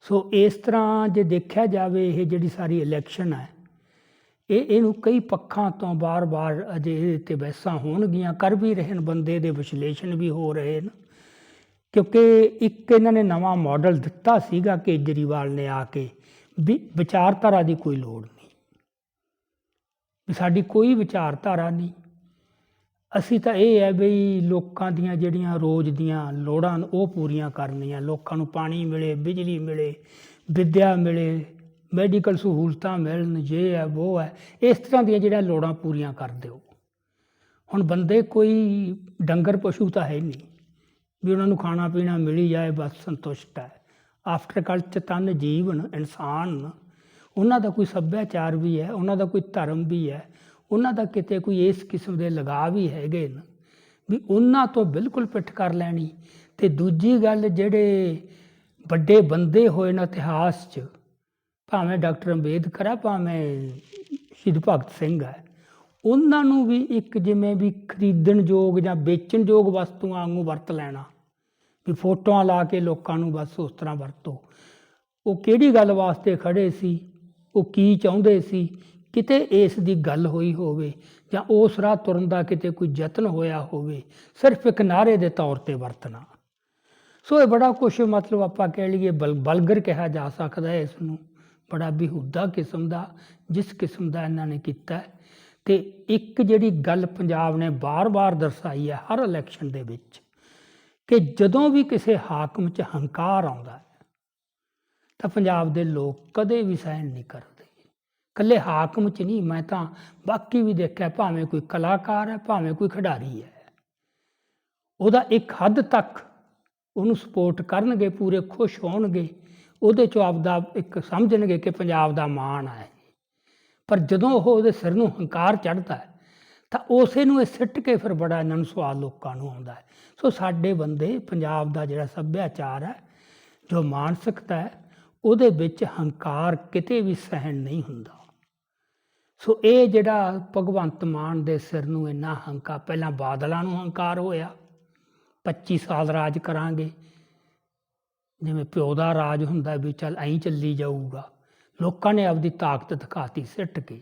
ਸੋ ਇਸ ਤਰ੍ਹਾਂ ਜੇ ਦੇਖਿਆ ਜਾਵੇ ਇਹ ਜਿਹੜੀ ਸਾਰੀ ਇਲੈਕਸ਼ਨ ਹੈ, ਇਹ ਇਹਨੂੰ ਕਈ ਪੱਖਾਂ ਤੋਂ ਬਾਰ-ਬਾਰ ਅਜੇ ਇਹਦੇ ਤੇ ਬਹਿਸਾਂ ਹੋਣਗੀਆਂ, ਕਰ ਵੀ ਰਹੇ ਨੇ ਬੰਦੇ ਦੇ ਵਿਸ਼ਲੇਸ਼ਣ ਵੀ ਹੋ ਰਹੇ ਨੇ ਕਿਉਂਕਿ ਇੱਕ ਇਹਨਾਂ ਨੇ ਨਵਾਂ ਮਾਡਲ ਦਿੱਤਾ ਸੀਗਾ ਕੇਜਰੀਵਾਲ ਨੇ ਆ ਕੇ ਵੀ ਵਿਚਾਰਧਾਰਾ ਦੀ ਕੋਈ ਲੋੜ ਨਹੀਂ। ਸਾਡੀ ਕੋਈ ਵਿਚਾਰਧਾਰਾ ਨਹੀਂ। ਅਸੀਂ ਤਾਂ ਇਹ ਹੈ ਵੀ ਲੋਕਾਂ ਦੀਆਂ ਜਿਹੜੀਆਂ ਰੋਜ਼ ਦੀਆਂ ਲੋੜਾਂ ਉਹ ਪੂਰੀਆਂ ਕਰਨੀਆਂ। ਲੋਕਾਂ ਨੂੰ ਪਾਣੀ ਮਿਲੇ, ਬਿਜਲੀ ਮਿਲੇ, ਵਿੱਦਿਆ ਮਿਲੇ, ਮੈਡੀਕਲ ਸਹੂਲਤਾਂ ਮਿਲਣ, ਜੇ ਹੈ ਉਹ ਹੈ, ਇਸ ਤਰ੍ਹਾਂ ਦੀਆਂ ਜਿਹੜੀਆਂ ਲੋੜਾਂ ਪੂਰੀਆਂ ਕਰ ਦਿਓ। ਹੁਣ ਬੰਦੇ ਕੋਈ ਡੰਗਰ ਪਸ਼ੂ ਤਾਂ ਹੈ ਨਹੀਂ, ਵੀ ਉਹਨਾਂ ਨੂੰ ਖਾਣਾ ਪੀਣਾ ਮਿਲੀ ਜਾਏ, ਬਸ ਸੰਤੁਸ਼ਟ ਹੈ। ਆਫਟਰ ਕਲਚ ਤਨ ਜੀਵਨ ਇਨਸਾਨ, ਉਹਨਾਂ ਦਾ ਕੋਈ ਸੱਭਿਆਚਾਰ ਵੀ ਹੈ, ਉਹਨਾਂ ਦਾ ਕੋਈ ਧਰਮ ਵੀ ਹੈ ਉਹਨਾਂ ਦਾ ਕਿਤੇ ਕੋਈ ਇਸ ਕਿਸਮ ਦੇ ਲਗਾਅ ਵੀ ਹੈਗੇ ਨੇ ਵੀ ਉਹਨਾਂ ਤੋਂ ਬਿਲਕੁਲ ਪਿੱਠ ਕਰ ਲੈਣੀ। ਤੇ ਦੂਜੀ ਗੱਲ ਜਿਹੜੇ ਵੱਡੇ ਬੰਦੇ ਹੋਏ ਨੇ ਇਤਿਹਾਸ 'ਚ, ਭਾਵੇਂ ਡਾਕਟਰ ਅੰਬੇਦਕਰ ਆ, ਭਾਵੇਂ ਸ਼ਹੀਦ ਭਗਤ ਸਿੰਘ ਹੈ ਉਹਨਾਂ ਨੂੰ ਵੀ ਇੱਕ ਜਿਵੇਂ ਵੀ ਖਰੀਦਣ ਯੋਗ ਜਾਂ ਵੇਚਣ ਯੋਗ ਵਸਤੂਆਂ ਵਾਂਗੂ ਵਰਤ ਲੈਣਾ। ਵੀ ਫੋਟੋਆਂ ਲਾ ਕੇ ਲੋਕਾਂ ਨੂੰ ਬਸ ਉਸ ਤਰ੍ਹਾਂ ਵਰਤੋ। ਉਹ ਕਿਹੜੀ ਗੱਲ ਵਾਸਤੇ ਖੜੇ ਸੀ? ਉਹ ਕੀ ਚਾਹੁੰਦੇ ਸੀ? ਕਿਤੇ ਇਸ ਦੀ ਗੱਲ ਹੋਈ ਹੋਵੇ ਜਾਂ ਉਸ ਰਾਹ ਤੁਰਨ ਦਾ ਕਿਤੇ ਕੋਈ ਯਤਨ ਹੋਇਆ ਹੋਵੇ, ਸਿਰਫ ਇੱਕ ਨਾਰੇ ਦੇ ਤੌਰ ਤੇ ਵਰਤਣਾ। ਸੋ ਇਹ ਬੜਾ ਕੁਛ ਮਤਲਬ ਆਪਾਂ ਕਹਿ ਲਈਏ ਬਲ, ਬਲਗਰ ਕਿਹਾ ਜਾ ਸਕਦਾ ਹੈ ਇਸ ਨੂੰ ਬੜਾ ਬਿਹੁਦਾ ਕਿਸਮ ਦਾ, ਜਿਸ ਕਿਸਮ ਦਾ ਇਹਨਾਂ ਨੇ ਕੀਤਾ ਹੈ। ਤੇ ਇੱਕ ਜਿਹੜੀ ਗੱਲ ਪੰਜਾਬ ਨੇ ਬਾਰ-ਬਾਰ ਦਰਸਾਈ ਹੈ ਹਰ ਇਲੈਕਸ਼ਨ ਦੇ ਵਿੱਚ, ਕਿ ਜਦੋਂ ਵੀ ਕਿਸੇ ਹਾਕਮ 'ਚ ਹੰਕਾਰ ਆਉਂਦਾ ਹੈ, ਤਾਂ ਪੰਜਾਬ ਦੇ ਲੋਕ ਕਦੇ ਵੀ ਸਹਿਣ ਨਹੀਂ ਕਰਦੇ। ਇਕੱਲੇ ਹਾਕਮ 'ਚ ਨਹੀਂ, ਮੈਂ ਤਾਂ ਬਾਕੀ ਵੀ ਦੇਖਿਆ, ਭਾਵੇਂ ਕੋਈ ਕਲਾਕਾਰ ਹੈ, ਭਾਵੇਂ ਕੋਈ ਖਿਡਾਰੀ ਹੈ। ਉਹਦਾ ਇੱਕ ਹੱਦ ਤੱਕ ਉਹਨੂੰ ਸਪੋਰਟ ਕਰਨਗੇ, ਪੂਰੇ ਖੁਸ਼ ਹੋਣਗੇ। ਉਹਦੇ ਚੋਂ ਆਪਦਾ ਇੱਕ ਸਮਝਣਗੇ ਕਿ ਪੰਜਾਬ ਦਾ ਮਾਣ ਹੈ ਪਰ ਜਦੋਂ ਉਹ ਉਹਦੇ ਸਿਰ ਨੂੰ ਹੰਕਾਰ ਚੜ੍ਹਦਾ ਹੈ, ਤਾਂ ਉਸੇ ਨੂੰ ਇਹ ਸਿੱਟ ਕੇ ਫਿਰ ਬੜਾ ਇਹਨਾਂ ਨੂੰ ਸਵਾਲ ਲੋਕਾਂ ਨੂੰ ਆਉਂਦਾ ਹੈ। ਸੋ ਸਾਡੇ ਬੰਦੇ, ਪੰਜਾਬ ਦਾ ਜਿਹੜਾ ਸੱਭਿਆਚਾਰ ਹੈ, ਜੋ ਮਾਨਸਿਕਤਾ ਹੈ, ਉਹਦੇ ਵਿੱਚ ਹੰਕਾਰ ਕਿਤੇ ਵੀ ਸਹਿਣ ਨਹੀਂ ਹੁੰਦਾ। ਸੋ ਇਹ ਜਿਹੜਾ ਭਗਵੰਤ ਮਾਨ ਦੇ ਸਿਰ ਨੂੰ ਇੰਨਾ ਹੰਕਾ, ਪਹਿਲਾਂ ਬਾਦਲਾਂ ਨੂੰ ਹੰਕਾਰ ਹੋਇਆ 25 ਸਾਲ ਰਾਜ ਕਰਾਂਗੇ। ਜਿਵੇਂ ਪਿਓ ਦਾ ਰਾਜ ਹੁੰਦਾ ਵੀ ਚੱਲ ਐਂ ਚੱਲੀ ਜਾਊਗਾ। ਲੋਕਾਂ ਨੇ ਆਪਦੀ ਤਾਕਤ ਦਿਖਾਤੀ, ਸਿੱਟ ਕੇ।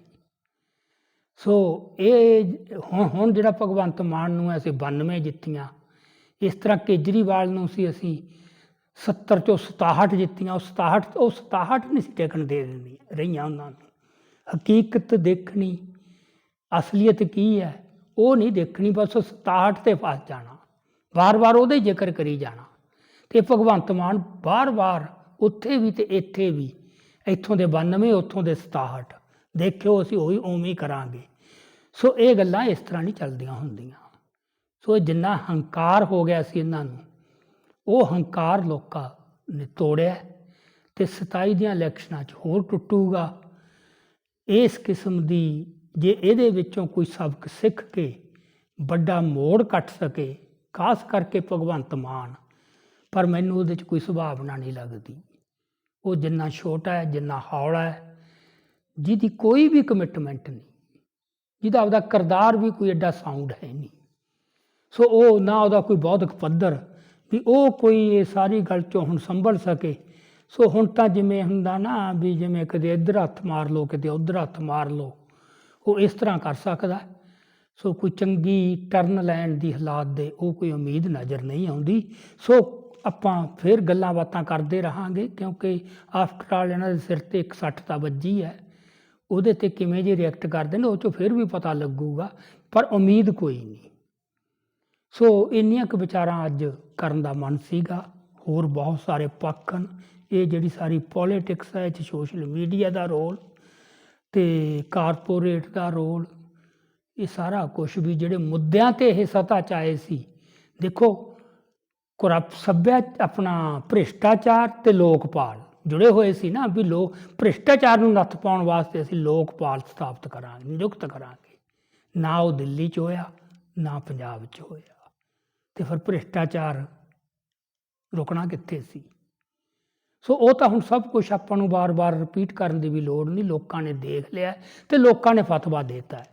ਸੋ ਇਹ ਹੁਣ ਹੁਣ ਜਿਹੜਾ ਭਗਵੰਤ ਮਾਨ ਨੂੰ ਅਸੀਂ 92 ਜਿੱਤੀਆਂ, ਇਸ ਤਰ੍ਹਾਂ ਕੇਜਰੀਵਾਲ ਨੂੰ ਸੀ ਅਸੀਂ 70 ਚੋਂ 67 ਜਿੱਤੀਆਂ। ਉਹ 67 ਉਹ 67 ਨਹੀਂ ਸੀ ਟੇਕਣ ਦੇ ਦਿੰਦੀ ਰਹੀਆਂ ਉਹਨਾਂ ਨੂੰ। ਹਕੀਕਤ ਦੇਖਣੀ। ਅਸਲੀਅਤ ਕੀ ਹੈ? ਉਹ ਨਹੀਂ ਦੇਖਣੀ, ਬਸ ਉਹ 67 ਤੇ ਫਸ ਜਾਣਾ। ਵਾਰ-ਵਾਰ ਉਹਦਾ ਜ਼ਿਕਰ ਕਰੀ ਜਾਣਾ। ਤੇ ਭਗਵੰਤ ਮਾਨ ਵਾਰ ਵਾਰ ਉੱਥੇ ਵੀ ਤੇ ਇੱਥੇ ਵੀ, ਇੱਥੋਂ ਦੇ 92 ਉੱਥੋਂ ਦੇ 67 ਦੇਖਿਓ ਅਸੀਂ ਉਹੀ ਉਵੇਂ ਹੀ ਕਰਾਂਗੇ। ਸੋ ਇਹ ਗੱਲਾਂ ਇਸ ਤਰ੍ਹਾਂ ਨਹੀਂ ਚੱਲਦੀਆਂ ਹੁੰਦੀਆਂ। ਸੋ ਜਿੰਨਾ ਹੰਕਾਰ ਹੋ ਗਿਆ ਸੀ ਇਹਨਾਂ ਨੂੰ, ਉਹ ਹੰਕਾਰ ਲੋਕਾਂ ਨੇ ਤੋੜਿਆ ਤੇ 27 ਦੀਆਂ ਇਲੈਕਸ਼ਨਾਂ 'ਚ ਹੋਰ ਟੁੱਟੂਗਾ। ਇਸ ਕਿਸਮ ਦੀ ਜੇ ਇਹਦੇ ਵਿੱਚੋਂ ਕੋਈ ਸਬਕ ਸਿੱਖ ਕੇ ਵੱਡਾ ਮੋੜ ਕੱਟ ਸਕੇ, ਖਾਸ ਕਰਕੇ ਭਗਵੰਤ ਮਾਨ, ਪਰ ਮੈਨੂੰ ਉਹਦੇ 'ਚ ਕੋਈ ਸੁਭਾਵਨਾ ਨਹੀਂ ਲੱਗਦੀ। ਉਹ ਜਿੰਨਾ ਛੋਟਾ ਹੈ, ਜਿੰਨਾ ਹੌਲਾ ਹੈ, ਜਿਹਦੀ ਕੋਈ ਵੀ ਕਮਿਟਮੈਂਟ ਨਹੀਂ, ਜਿਹਦਾ ਉਹਦਾ ਕਰਦਾਰ ਵੀ ਕੋਈ ਐਡਾ ਸਾਊਂਡ ਹੈ ਨਹੀਂ। ਸੋ ਉਹ ਨਾ ਉਹਦਾ ਕੋਈ ਬੌਧਿਕ ਪੱਧਰ ਵੀ ਉਹ ਕੋਈ ਇਹ ਸਾਰੀ ਗੱਲ ਚੋਂ ਹੁਣ ਸੰਭਲ ਸਕੇ ਸੋ ਹੁਣ ਤਾਂ ਜਿਵੇਂ ਹੁੰਦਾ ਨਾ ਵੀ ਜਿਵੇਂ ਕਦੇ ਇੱਧਰ ਹੱਥ ਮਾਰ ਲਓ, ਕਿਤੇ ਉੱਧਰ ਹੱਥ ਮਾਰ ਲਓ, ਉਹ ਇਸ ਤਰ੍ਹਾਂ ਕਰ ਸਕਦਾ ਸੋ ਕੋਈ ਚੰਗੀ ਟਰਨ ਲੈਣ ਦੀ ਹਾਲਾਤ ਦੇ ਉਹ ਕੋਈ ਉਮੀਦ ਨਜ਼ਰ ਨਹੀਂ ਆਉਂਦੀ। ਸੋ ਆਪਾਂ ਫਿਰ ਗੱਲਾਂ ਬਾਤਾਂ ਕਰਦੇ ਰਹਾਂਗੇ, ਕਿਉਂਕਿ ਆਫਟਰ ਆਲ ਇਹਨਾਂ ਦੇ ਸਿਰ ਤੇ ਇੱਕ ਸੱਟ ਤਾਂ ਵੱਜੀ ਹੈ। ਉਹਦੇ ਤੇ ਕਿਵੇਂ ਜੇ ਰਿਐਕਟ ਕਰਦੇ ਨੇ, ਉਹ ਚੋਂ ਫਿਰ ਵੀ ਪਤਾ ਲੱਗੂਗਾ, ਪਰ ਉਮੀਦ ਕੋਈ ਨਹੀਂ। ਸੋ ਇੰਨੀਆਂ ਕੁ ਵਿਚਾਰਾਂ ਅੱਜ ਕਰਨ ਦਾ ਮਨ ਸੀਗਾ, ਹੋਰ ਬਹੁਤ ਸਾਰੇ ਪੱਖ ਹਨ। ਇਹ ਜਿਹੜੀ ਸਾਰੀ ਪੋਲਿਟਿਕਸ ਹੈ ਇਹ 'ਚ ਸੋਸ਼ਲ ਮੀਡੀਆ ਦਾ ਰੋਲ ਤੇ ਕਾਰਪੋਰੇਟ ਦਾ ਰੋਲ ਇਹ ਸਾਰਾ ਕੁਝ ਵੀ ਜਿਹੜੇ ਮੁੱਦਿਆਂ ਤੇ ਇਹ ਸਤਾ ਚ ਆਏ ਸੀ। ਦੇਖੋ ਕਰਪ ਸੱਭਿਆ, ਆਪਣਾ ਭ੍ਰਿਸ਼ਟਾਚਾਰ ਤੇ ਲੋਕਪਾਲ ਜੁੜੇ ਹੋਏ ਸੀ ਨਾ ਵੀ ਲੋਕ ਭ੍ਰਿਸ਼ਟਾਚਾਰ ਨੂੰ ਨੱਥ ਪਾਉਣ ਵਾਸਤੇ ਅਸੀਂ ਲੋਕਪਾਲ ਸਥਾਪਿਤ ਕਰਾਂਗੇ, ਨਿਯੁਕਤ ਕਰਾਂਗੇ। ਨਾ ਉਹ ਦਿੱਲੀ 'ਚ ਹੋਇਆ, ਨਾ ਪੰਜਾਬ 'ਚ ਹੋਇਆ। ਤੇ ਫਿਰ ਭ੍ਰਿਸ਼ਟਾਚਾਰ ਰੁਕਣਾ ਕਿੱਥੇ ਸੀ? ਸੋ ਉਹ ਤਾਂ ਹੁਣ ਸਭ ਕੁਝ ਆਪਾਂ ਨੂੰ ਬਾਰ-ਬਾਰ ਰਿਪੀਟ ਕਰਨ ਦੀ ਵੀ ਲੋੜ ਨਹੀਂ, ਲੋਕਾਂ ਨੇ ਦੇਖ ਲਿਆ ਹੈ ਤੇ ਲੋਕਾਂ ਨੇ ਫਤਵਾ ਦਿੱਤਾ ਹੈ।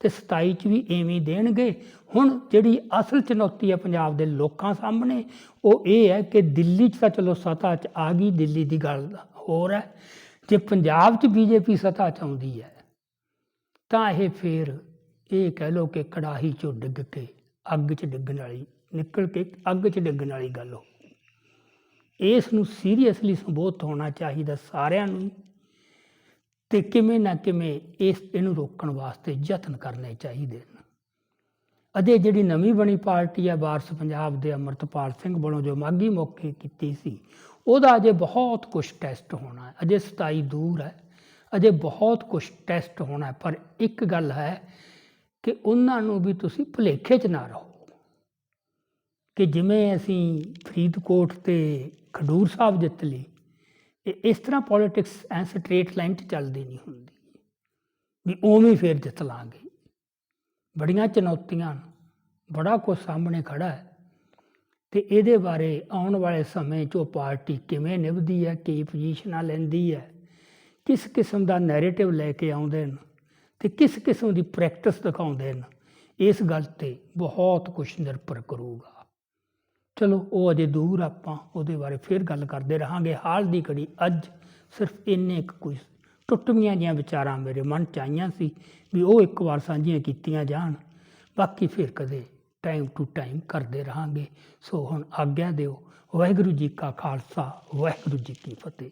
ਤੇ 27 ਚ ਵੀ ਐਵੇਂ ਦੇਣਗੇ। ਹੁਣ ਜਿਹੜੀ ਅਸਲ ਚੁਣੌਤੀ ਹੈ ਪੰਜਾਬ ਦੇ ਲੋਕਾਂ ਸਾਹਮਣੇ, ਉਹ ਇਹ ਹੈ ਕਿ ਦਿੱਲੀ 'ਚ ਤਾਂ ਚਲੋ ਸੱਤਾ 'ਚ ਆ ਗਈ, ਦਿੱਲੀ ਦੀ ਗੱਲ ਹੋਰ ਹੈ। ਜੇ ਪੰਜਾਬ 'ਚ ਬੀਜੇਪੀ ਸੱਤਾ 'ਚ ਆਉਂਦੀ ਹੈ, ਤਾਂ ਇਹ ਫੇਰ ਇਹ ਕਹਿ ਲਓ ਕਿ ਕੜਾਹੀ 'ਚੋਂ ਡਿੱਗ ਕੇ, ਅੱਗ 'ਚ ਡਿੱਗਣ ਵਾਲੀ, ਨਿਕਲ ਕੇ ਅੱਗ 'ਚ ਡਿੱਗਣ ਵਾਲੀ ਗੱਲ ਹੋ ਇਸ ਨੂੰ ਸੀਰੀਅਸਲੀ ਸੰਬੋਧਤ ਹੋਣਾ ਚਾਹੀਦਾ ਸਾਰਿਆਂ ਨੂੰ ਤੇ ਕਿਵੇਂ ਨਾ ਕਿਵੇਂ ਇਸ ਇਹਨੂੰ ਰੋਕਣ ਵਾਸਤੇ ਯਤਨ ਕਰਨੇ ਚਾਹੀਦੇ ਨੇ ਅਜੇ ਜਿਹੜੀ ਨਵੀਂ ਬਣੀ ਪਾਰਟੀ ਹੈ ਵਾਰਸ ਪੰਜਾਬ ਦੇ ਅਮਰਤਪਾਲ ਸਿੰਘ ਵੱਲੋਂ ਜੋ ਮਾਗੀ ਮੌਕੇ ਕੀਤੀ ਸੀ, ਉਹਦਾ ਅਜੇ ਬਹੁਤ ਕੁਝ ਟੈਸਟ ਹੋਣਾ ਹੈ। ਅਜੇ 27 ਦੂਰ ਹੈ। ਅਜੇ ਬਹੁਤ ਕੁਝ ਟੈਸਟ ਹੋਣਾ ਹੈ। ਪਰ ਇੱਕ ਗੱਲ ਹੈ ਕਿ ਉਹਨਾਂ ਨੂੰ ਵੀ ਤੁਸੀਂ ਭੁਲੇਖੇ 'ਚ ਨਾ ਰਹੋ ਕਿ ਜਿਵੇਂ ਅਸੀਂ ਫਰੀਦਕੋਟ ਤੇ ਖਡੂਰ ਸਾਹਿਬ ਜਿੱਤ ਲਈ ਇਹ ਇਸ ਤਰ੍ਹਾਂ ਪੋਲਿਟਿਕਸ ਐ ਸਟ੍ਰੇਟ ਲਾਈਨ 'ਚ ਚੱਲਦੀ ਨਹੀਂ ਹੁੰਦੀ। ਵੀ ਉਵੇਂ ਹੀ ਫੇਰ ਜਿੱਤ ਲਾਂਗੇ। ਬੜੀਆਂ ਚੁਣੌਤੀਆਂ ਬੜਾ ਕੁਝ ਸਾਹਮਣੇ ਖੜਾ ਹੈ। ਤੇ ਇਹਦੇ ਬਾਰੇ ਆਉਣ ਵਾਲੇ ਸਮੇਂ 'ਚ ਉਹ ਪਾਰਟੀ ਕਿਵੇਂ ਨਿਭਦੀ ਹੈ, ਕੀ ਪੋਜੀਸ਼ਨਾਂ ਲੈਂਦੀ ਹੈ, ਕਿਸ ਕਿਸਮ ਦਾ ਨੈਰੇਟਿਵ ਲੈ ਕੇ ਆਉਂਦੇ ਨੇ ਤੇ ਕਿਸ ਕਿਸਮ ਦੀ ਪ੍ਰੈਕਟਿਸ ਦਿਖਾਉਂਦੇ ਨੇ ਇਸ ਗੱਲ ਤੇ ਬਹੁਤ ਕੁਝ ਨਿਰਭਰ ਕਰੂਗਾ। ਚਲੋ ਉਹ ਅਜੇ ਦੂਰ ਆਪਾਂ, ਉਹਦੇ ਬਾਰੇ ਫਿਰ ਗੱਲ ਕਰਦੇ ਰਹਾਂਗੇ। ਹਾਲ ਦੀ ਘੜੀ ਅੱਜ ਸਿਰਫ ਇੰਨੇ ਕੁ ਕੁਝ ਟੁੱਟਵੀਆਂ ਜੀਆਂ ਵਿਚਾਰਾਂ ਮੇਰੇ ਮਨ ਚ ਆਈਆਂ ਸੀ ਵੀ ਉਹ ਇੱਕ ਵਾਰ ਸਾਂਝੀਆਂ ਕੀਤੀਆਂ ਜਾਣ। ਬਾਕੀ ਫਿਰ ਕਦੇ ਟਾਈਮ ਟੂ ਟਾਈਮ ਕਰਦੇ ਰਹਾਂਗੇ। ਸੋ ਹੁਣ ਆਗਿਆ ਦਿਓ। ਵਾਹਿਗੁਰੂ ਜੀ ਕਾ ਖਾਲਸਾ, ਵਾਹਿਗੁਰੂ ਜੀ ਕੀ ਫਤਿਹ।